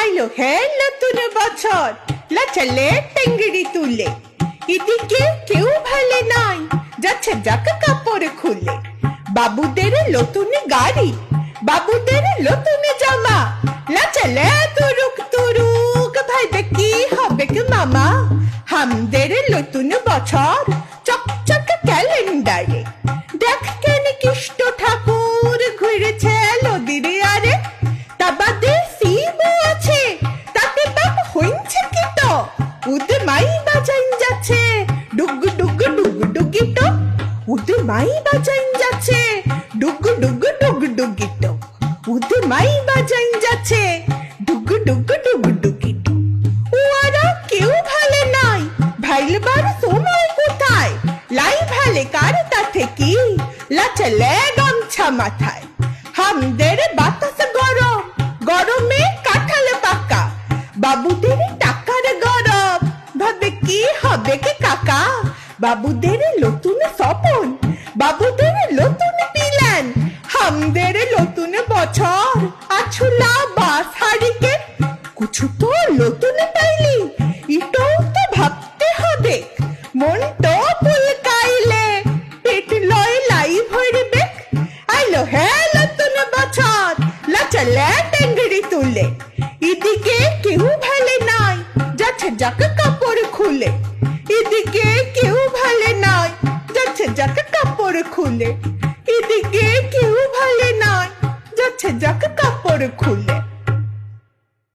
আইলো হে নতুন বছর। লাচালে টেঙ্গিড়ি তুলে। এদিকে কেউ ভালে নাই, যাচ্ছে যাক কাপড় খুলে। বাবুদের নতুন গাড়ি, বাবুদের নতুন জামা। লাচালে তুরুক তুরুক ভাই কি হবে কি মামা? হামদের নতুন বছর, চকচক ক্যালেন্ডারে। উদে মাই বাজাইন যাচ্ছে। ডুগ ডুগ ডুগ ডুগি মাই বাজাইন যাচ্ছে। ডুগ ডুগ ডুগ ডুগি মাই বাজাইন যাচ্ছে। ডুগ ডুগ ডুগ ডুগি কেউ ভালে নাই। সময় কোথায়? লাই ভালে কার কি লাচলে গামছা মাথায়। হামদের বাতাস গরম। গরমে কাঁঠাল পাকা। বাবুদের বাবুদের নতুন স্বপন, বাবুদের নতুন প্ল্যান হামদের নতুন বছর, আছুলা বাস হারিকে কিছু তো নতুন পাইলি, এটাও তো ভাবতে হবে। মন তো পুলকাইলে পেট লয় লাই ভরবে। আইলো হে নতুন বছর, লাচলে টেঙ্গড়ি তুলে। এদিকে কেউ ভালে নাই, যাচ্ছে যাকে এদিকে কেউ ভালে নয় যাচ্ছে যাক কাপড় খুলে।